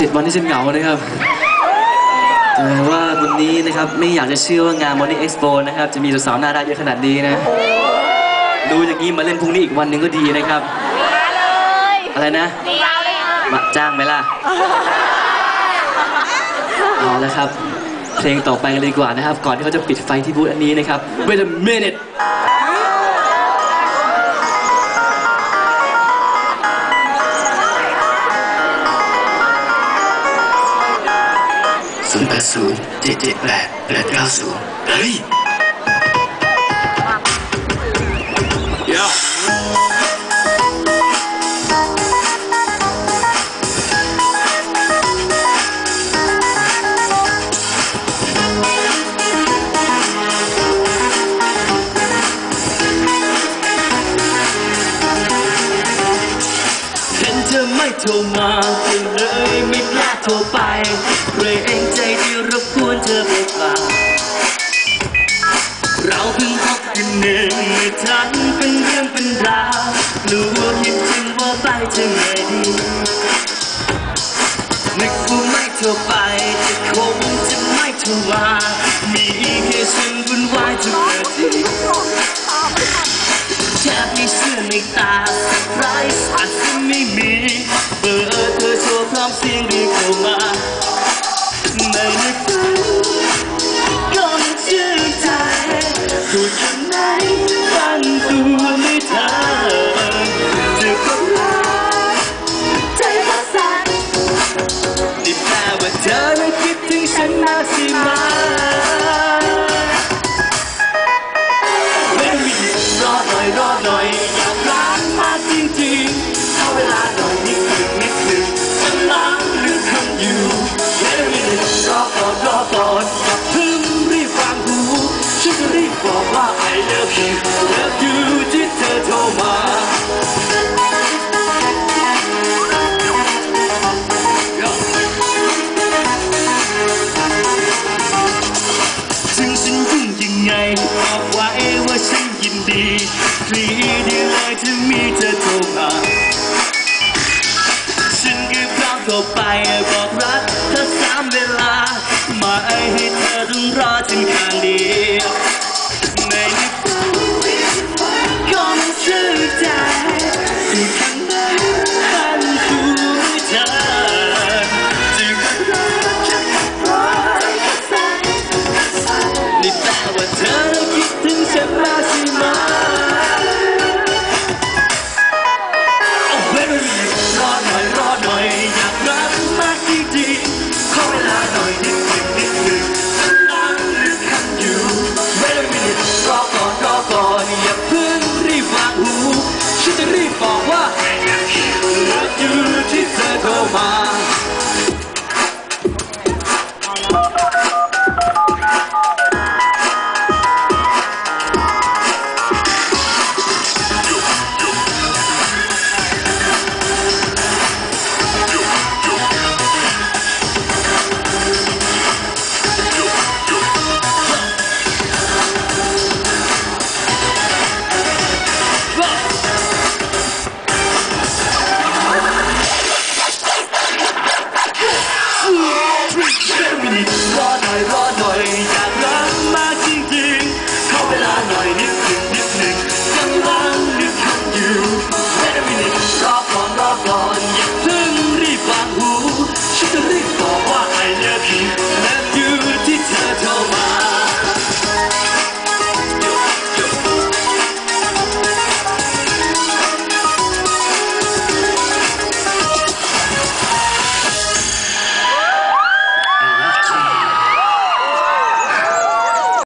เจ็ดวันที่ฉันเหงานะครับแต่ว่าวันนี้นะครับไม่อยากจะเชื่อว่างาน Morning Expo นะครับจะมีสาวๆน่ารักเยอะขนาดนี้นะดูอย่างนี้มาเล่นพรุ่งนี้อีกวันหนึ่งก็ดีนะครับ มาเลยอะไรนะเดียวเลยมาจ้างไหมล่ะเอาละครับ เพลงต่อไปกันเลยดีกว่านะครับ ก่อนที่เขาจะปิดไฟที่บูธอันนี้นะครับ Wait a minute ศูนย์แปดศูนย์เจ็ดเจ็ดแปดแปดเก้าศูนย์เฮ้ยเห็นเธอไม่โทรมาก็เลยไม่กล้า โทรไปเกรงใจที่รบกวนเธอไปเปล่าเราเพิ่งพบกันหนึ่งไม่ทันเป็นเรื่องเป็นราวกลัวคิดถึงว่าไปจะไงดีนึกว่าไม่โทรไปแต่คงจะไม่โทรมามีแค่ฉันวุ่นวายทุกน ธอโชว์พร้อมเสียงเรียกเข้ามาในฝันก็มันชื่นใจพูดคำไหนตั้งตัวไม่ทันเธอก็รักใจก็สั่นนี่แปลว่าเธอนั้นคิดถึงฉันมากใช่ไหมไม่มีรอหน่อยรอหน่อย บอกไว้ว่าฉันยินดีฟรีดีเลยที่มีเธอโทรมาฉันก็พร้อมโทรไปบอกรักเธอสามเวลา มาให้เธอต้องรอฉันข้าง